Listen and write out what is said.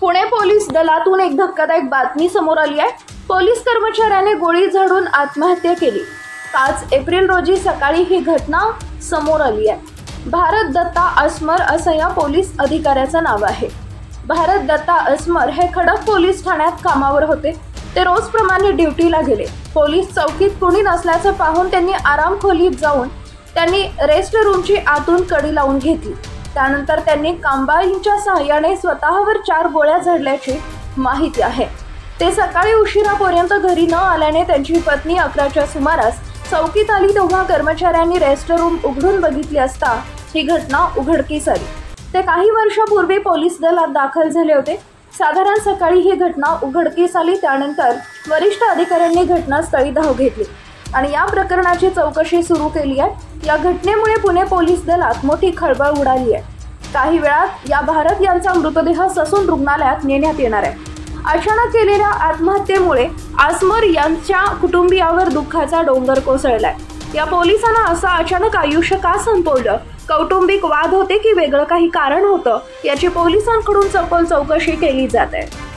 Pune police दलातून एक धक्कादायक बातमी समोर आली आहे. पोलीस कर्मचाऱ्याने गोळी झाडून आत्महत्या केली. पाच एप्रिल रोजी सकाळी ही घटना समोर आली आहे. भारत दत्ता अस्मर असं या पोलीस अधिकाऱ्याचं नाव आहे. भारत दत्ता अस्मर हे खडक पोलीस ठाण्यात कामावर होते. ते रोजप्रमाणे ड्युटीला गेले. पोलीस चौकीत कुणी नसल्याचं पाहून त्यांनी आराम खोलीत जाऊन त्यांनी रेस्ट रूमची आतून कडी लावून घेतली. त्यानंतर त्यांनी कांबाईंच्या सहाय्याने स्वतःवर चार गोळ्या झडल्याची माहिती आहे. ते सकाळी उशिरापर्यंत घरी न आल्याने त्यांची पत्नी अकराच्या सुमारास चौकीत आली तेव्हा कर्मचाऱ्यांनी रेस्ट रूम उघडून बघितली असता ही घटना उघडकीस आली. ते काही वर्षापूर्वी पोलीस दलात दाखल झाले होते. साधारण सकाळी ही घटना उघडकीस आली त्यानंतर वरिष्ठ अधिकाऱ्यांनी घटनास्थळी धाव घेतली. आणि या प्रकरणाची चौकशी सुरू केली आहे. या घटनेमुळे पुणे पोलीस दलात मोठी खळबळ उडाली आहे. काही वेळात या भारत यांचा मृतदेह ससून रुग्णालयात नेण्यात येणार आहे. अचानक केलेल्या आत्महत्येमुळे आसमर यांच्या कुटुंबियावर दुःखाचा डोंगर कोसळलाय. या पोलिसांना असं अचानक आयुष्य का संपवलं? कौटुंबिक वाद होते की वेगळं काही कारण होतं? याची पोलिसांकडून सखोल चौकशी केली जात आहे.